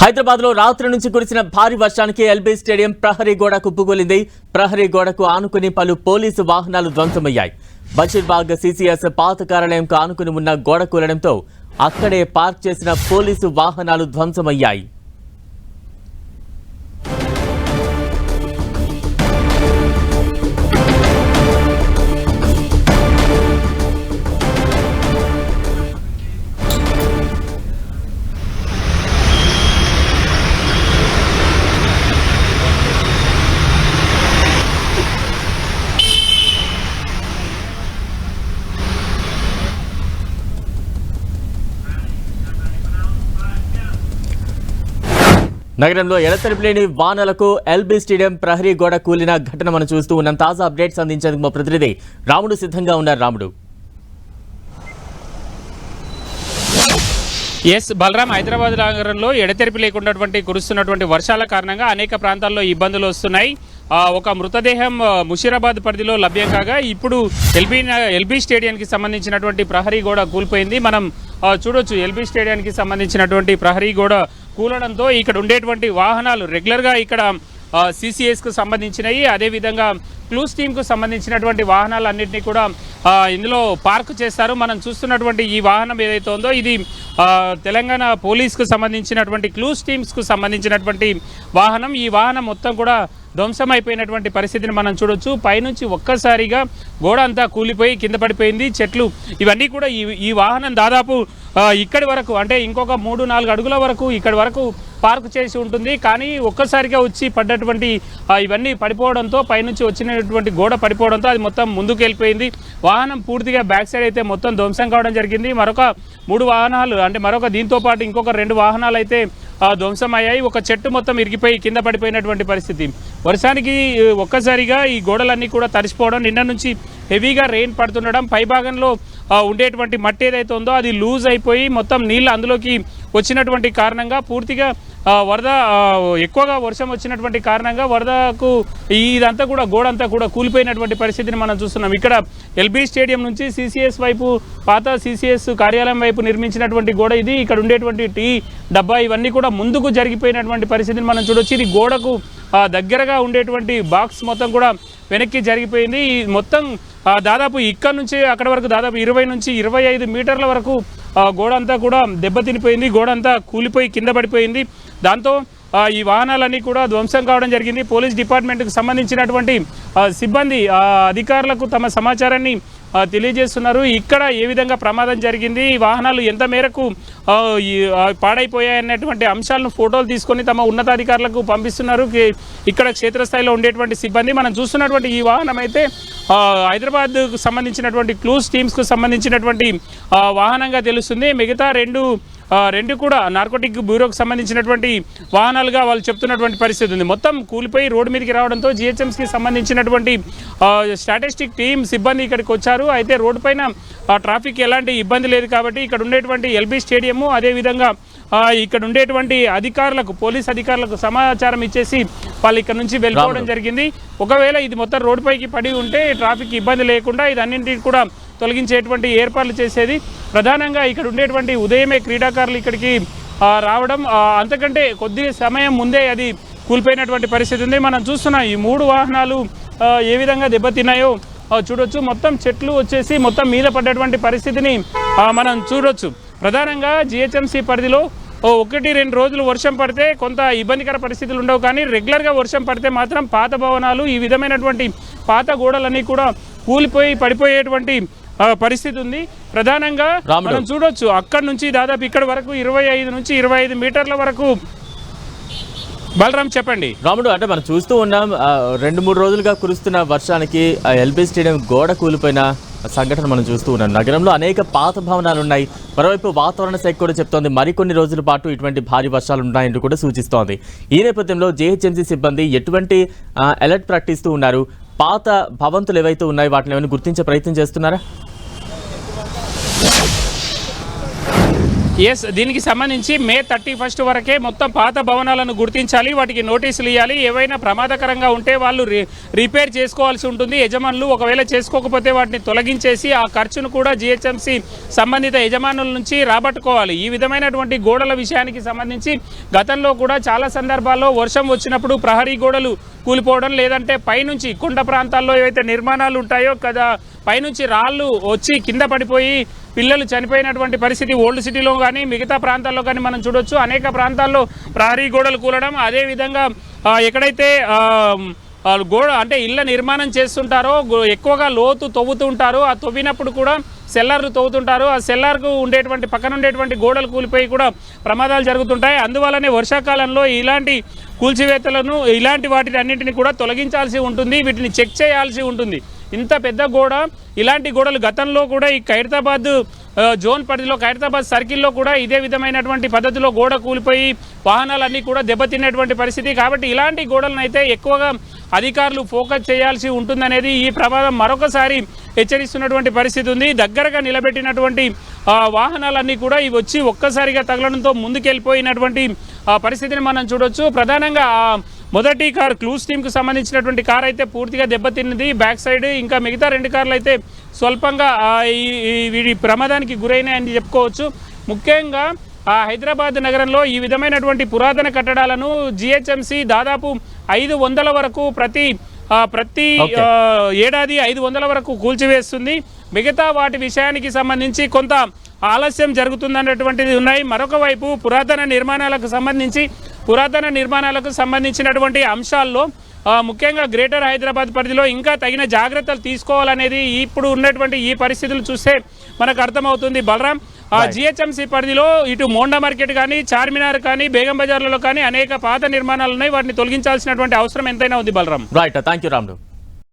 హైదరాబాద్లో రాత్రి నుంచి కురిసిన భారీ వర్షానికి ఎల్బీ స్టేడియం ప్రహరీ గోడ కుప్పకూలింది ప్రహరీ గోడకు ఆనుకుని పలు పోలీసు వాహనాలు ధ్వంసమయ్యాయి. బషీర్బాగ్ సిసిఎస్ పాత కార్యాలయంకు ఆనుకుని ఉన్న గోడ కూలడంతో అక్కడే పార్క్ చేసిన పోలీసు వాహనాలు ధ్వంసమయ్యాయి. నగరంలో ఎడతెరిపి లేని వానలకు ఎల్బీ స్టేడియం ప్రహరీ గోడ కూలిన ఘటన మనం చూస్తూ ఉన్నాం. తాజా అప్డేట్స్ అందించేందుకు మా ప్రతినిధి రాముడు సిద్ధంగా ఉన్నారు. రాముడు. ఎస్ బలరాం హైదరాబాద్ నగరంలో ఎడతెరిపి లేకున్నటువంటి కురుస్తున్నటువంటి వర్షాల కారణంగా అనేక ప్రాంతాల్లో ఇబ్బందులు వస్తున్నాయి. ఒక మృతదేహం ముషీరాబాద్ పరిధిలో లభ్యం కాగా ఇప్పుడు ఎల్బీ ఎల్బీ స్టేడియానికి సంబంధించినటువంటి ప్రహరీ గోడ కూలిపోయింది. మనం చూడొచ్చు ఎల్బీ స్టేడియానికి సంబంధించినటువంటి ప్రహరీ గోడ కూలడంతో ఇక్కడ ఉండేటువంటి వాహనాలు రెగ్యులర్గా ఇక్కడ సిసిఎస్కు సంబంధించినవి అదేవిధంగా క్లూస్ టీమ్కు సంబంధించినటువంటి వాహనాలన్నింటినీ కూడా ఇందులో పార్క్ చేస్తారు. మనం చూస్తున్నటువంటి ఈ వాహనం ఏదైతే ఉందో ఇది ఆ, తెలంగాణ పోలీస్కు సంబంధించినటువంటి క్లూస్ టీమ్స్కు సంబంధించినటువంటి వాహనం. ఈ వాహనం మొత్తం కూడా ధ్వంసం అయిపోయినటువంటి పరిస్థితిని మనం చూడొచ్చు. పైనుంచి ఒక్కసారిగా గోడ అంతా కూలిపోయి కింద పడిపోయింది. చెట్లు ఇవన్నీ కూడా ఈ ఈ వాహనం దాదాపు ఇక్కడి వరకు అంటే ఇంకొక మూడు నాలుగు అడుగుల వరకు ఇక్కడి వరకు పార్క్ చేసి ఉంటుంది. కానీ ఒక్కసారిగా వచ్చి పడ్డటువంటి ఇవన్నీ పడిపోవడంతో పైనుంచి వచ్చినటువంటి గోడ పడిపోవడంతో అది మొత్తం ముందుకు వెళ్ళిపోయింది వాహనం పూర్తిగా బ్యాక్ సైడ్ అయితే మొత్తం ధ్వంసం కావడం జరిగింది. మరొక మూడు వాహనాలు అంటే మరొక దీంతో పాటు ఇంకొక రెండు వాహనాలు అయితే ధ్వంసమయ్యాయి ఒక చెట్టు మొత్తం ఇరిగిపోయి కింద పడిపోయినటువంటి పరిస్థితి. వర్షానికి ఒక్కసారిగా ఈ గోడలన్నీ కూడా తడిసిపోవడం నిన్న నుంచి హెవీగా రెయిన్ పడుతుండడం పైభాగంలో ఉండేటువంటి మట్టి ఏదైతే ఉందో అది లూజ్ అయిపోయి మొత్తం నీళ్ళు అందులోకి వచ్చినటువంటి కారణంగా పూర్తిగా వరద ఎక్కువగా వర్షం వచ్చినటువంటి కారణంగా వరదకు ఇదంతా కూడా గోడంతా కూడా కూలిపోయినటువంటి పరిస్థితిని మనం చూస్తున్నాం. ఇక్కడ ఎల్బీ స్టేడియం నుంచి సిసిఎస్ వైపు పాత సిసిఎస్ కార్యాలయం వైపు నిర్మించినటువంటి గోడ ఇది. ఇక్కడ ఉండేటువంటి టీ డబ్బా ఇవన్నీ కూడా ముందుకు జరిగిపోయినటువంటి పరిస్థితిని మనం చూడొచ్చు. ఇది గోడకు దగ్గరగా ఉండేటువంటి బాక్స్ మొత్తం కూడా వెనక్కి జరిగిపోయింది. ఈ మొత్తం దాదాపు ఇక్కడ నుంచి అక్కడ వరకు దాదాపు ఇరవై నుంచి ఇరవై ఐదు మీటర్ల వరకు గోడ అంతా కూడా దెబ్బతినిపోయింది. గోడ అంతా కూలిపోయి కింద పడిపోయింది. దాంతో ఈ వాహనాలన్నీ కూడా ధ్వంసం కావడం జరిగింది. పోలీస్ డిపార్ట్మెంట్కి సంబంధించినటువంటి సిబ్బంది అధికారులకు తమ సమాచారాన్ని తెలియజేస్తున్నారు. ఇక్కడ ఏ విధంగా ప్రమాదం జరిగింది ఈ వాహనాలు ఎంత మేరకు ఈ, పాడైపోయాయన్నటువంటి అంశాలను ఫోటోలు తీసుకొని తమ ఉన్నతాధికారులకు పంపిస్తున్నారు. ఇక్కడ క్షేత్రస్థాయిలో ఉండేటువంటి సిబ్బంది. మనం చూస్తున్నటువంటి ఈ వాహనం అయితే హైదరాబాద్కు సంబంధించినటువంటి క్లూస్ టీమ్స్కు సంబంధించినటువంటి వాహనంగా తెలుస్తుంది. మిగతా రెండు రెండు కూడా నార్కోటిక్ బ్యూరోకి సంబంధించినటువంటి వాహనాలుగా వాళ్ళు చెప్తున్నటువంటి పరిస్థితి ఉంది. మొత్తం కూలిపోయి రోడ్డు మీదకి రావడంతో జిహెచ్ఎంస్కి సంబంధించినటువంటి స్టాటిస్టిక్ టీం సిబ్బంది ఇక్కడికి వచ్చారు. అయితే రోడ్డు పైన ట్రాఫిక్ ఎలాంటి ఇబ్బంది లేదు కాబట్టి ఇక్కడ ఉండేటువంటి ఎల్బీ స్టేడియము అదేవిధంగా ఇక్కడ ఉండేటువంటి అధికారులకు పోలీస్ అధికారులకు సమాచారం ఇచ్చేసి వాళ్ళు ఇక్కడ నుంచి వెళ్ళిపోవడం జరిగింది. ఒకవేళ ఇది మొత్తం రోడ్డుపైకి పడి ఉంటే ట్రాఫిక్ ఇబ్బంది లేకుండా ఇది అన్నింటికి కూడా తొలగించేటువంటి ఏర్పాట్లు చేసేది. ప్రధానంగా ఇక్కడ ఉండేటువంటి ఉదయమే క్రీడాకారులు ఇక్కడికి రావడం అంతకంటే కొద్ది సమయం ముందే అది కూలిపోయినటువంటి పరిస్థితి ఉంది. మనం చూస్తున్నాం ఈ మూడు వాహనాలు ఏ విధంగా దెబ్బతిన్నాయో చూడొచ్చు. మొత్తం చెట్లు వచ్చేసి మొత్తం మీద పడ్డటువంటి పరిస్థితిని మనం చూడొచ్చు. ప్రధానంగా జిహెచ్ఎంసీ పరిధిలో ఒకటి రెండు రోజులు వర్షం పడితే కొంత ఇబ్బందికర పరిస్థితులు ఉండవు. కానీ రెగ్యులర్గా వర్షం పడితే మాత్రం పాత భవనాలు ఈ విధమైనటువంటి పాత గోడలన్నీ కూడా కూలిపోయి పడిపోయేటువంటి పరిస్థితి ఉంది. ప్రధానంగా. మనం చూడొచ్చు అక్కడ నుంచి దాదాపు ఇక్కడ వరకు ఇరవై ఐదు నుంచి ఇరవై ఐదు మీటర్ల వరకు. బలరాం చెప్పండి. రాముడు అంటే మనం చూస్తూ ఉన్నాం రెండు మూడు రోజులుగా కురుస్తున్న వర్షానికి ఎల్బీ స్టేడియం గోడ కూలిపోయిన సంఘటన మనం చూస్తూ ఉన్నాం. నగరంలో అనేక పాత భవనాలు ఉన్నాయి. మరోవైపు వాతావరణ శాఖ కూడా చెప్తోంది మరికొన్ని రోజుల పాటు ఇటువంటి భారీ వర్షాలు ఉన్నాయంటూ కూడా సూచిస్తోంది. ఈ నేపథ్యంలో జేహెచ్ఎంసీ సిబ్బంది ఎటువంటి అలర్ట్ ప్రకటిస్తూ ఉన్నారు? పాత భవంతులు ఏవైతే ఉన్నాయో వాటిని ఏమైనా గుర్తించే ప్రయత్నం చేస్తున్నారా? ఎస్ దీనికి సంబంధించి మే థర్టీ ఫస్ట్ వరకే మొత్తం పాత భవనాలను గుర్తించాలి వాటికి నోటీసులు ఇవ్వాలి ఏవైనా ప్రమాదకరంగా ఉంటే వాళ్ళు రి రిపేర్ చేసుకోవాల్సి ఉంటుంది. యజమానులు ఒకవేళ చేసుకోకపోతే వాటిని తొలగించేసి ఆ ఖర్చును కూడా జిహెచ్ఎంసి సంబంధిత యజమానుల నుంచి రాబట్టుకోవాలి. ఈ విధమైనటువంటి గోడల విషయానికి సంబంధించి గతంలో కూడా చాలా సందర్భాల్లో వర్షం వచ్చినప్పుడు ప్రహరీ గోడలు కూలిపోవడం లేదంటే పైనుంచి కొండ ప్రాంతాల్లో ఏవైతే నిర్మాణాలు ఉంటాయో కదా పైనుంచి రాళ్ళు వచ్చి కింద పడిపోయి పిల్లలు చనిపోయినటువంటి పరిస్థితి ఓల్డ్ సిటీలో కానీ మిగతా ప్రాంతాల్లో కానీ మనం చూడొచ్చు. అనేక ప్రాంతాల్లో ప్రహరీ గోడలు కూలడం అదేవిధంగా ఎక్కడైతే గోడ అంటే ఇళ్ళ నిర్మాణం చేస్తుంటారో ఎక్కువగా లోతు తవ్వుతుంటారో ఆ తవ్వినప్పుడు కూడా సెల్లార్లు తవ్వుతుంటారు. ఆ సెల్లార్కు ఉండేటువంటి పక్కన ఉండేటువంటి గోడలు కూలిపోయి కూడా ప్రమాదాలు జరుగుతుంటాయి. అందువల్లనే వర్షాకాలంలో ఇలాంటి కూల్చివేతలను ఇలాంటి వాటిని అన్నింటిని కూడా తొలగించాల్సి ఉంటుంది. వీటిని చెక్ చేయాల్సి ఉంటుంది. ఇంత పెద్ద గోడ ఇలాంటి గోడలు గతంలో కూడా ఈ ఖైరతాబాద్ జోన్ పరిధిలో ఖైరతాబాద్ సర్కిల్లో కూడా ఇదే విధమైనటువంటి పద్ధతిలో గోడ కూలిపోయి వాహనాలన్నీ కూడా దెబ్బతిన్నటువంటి పరిస్థితి. కాబట్టి ఇలాంటి గోడలను అయితే ఎక్కువగా అధికారులు ఫోకస్ చేయాల్సి ఉంటుందనేది ఈ ప్రమాదం మరొకసారి హెచ్చరిస్తున్నటువంటి పరిస్థితి ఉంది. దగ్గరగా నిలబెట్టినటువంటి వాహనాలన్నీ కూడా ఇవి వచ్చి ఒక్కసారిగా తగలడంతో ముందుకెళ్ళిపోయినటువంటి పరిస్థితిని మనం చూడొచ్చు. ప్రధానంగా మొదటి కార్ క్లూస్ టీమ్కి సంబంధించినటువంటి కార్ అయితే పూర్తిగా దెబ్బతిన్నది. బ్యాక్ సైడ్ ఇంకా మిగతా రెండు కార్లు అయితే స్వల్పంగా వీడి ప్రమాదానికి గురైనాయని చెప్పుకోవచ్చు. ముఖ్యంగా ఆ హైదరాబాద్ నగరంలో ఈ విధమైనటువంటి పురాతన కట్టడాలను జిహెచ్ఎంసి దాదాపు ఐదు వందల వరకు ప్రతి ప్రతి ఏడాది ఐదు వందల వరకు కూల్చివేస్తుంది. మిగతా వాటి విషయానికి సంబంధించి కొంత ఆలస్యం జరుగుతుందన్నటువంటిది ఉన్నాయి. మరొక వైపు పురాతన నిర్మాణాలకు సంబంధించి పురాతన నిర్మాణాలకు సంబంధించినటువంటి అంశాల్లో ముఖ్యంగా గ్రేటర్ హైదరాబాద్ పరిధిలో ఇంకా తగిన జాగ్రత్తలు తీసుకోవాలనేది ఇప్పుడు ఉన్నటువంటి ఈ పరిస్థితులు చూస్తే మనకు అర్థమవుతుంది. బలరాం ఆ జిహెచ్ఎంసీ పరిధిలో ఇటు మోండా మార్కెట్ కానీ చార్మినార్ కానీ బేగం బజార్లలో కానీ అనేక పాత నిర్మాణాలు ఉన్నాయి. వాటిని తొలగించాల్సినటువంటి అవసరం ఎంతైనా ఉంది బలరాం. రైట్ థ్యాంక్ యూ రాముడు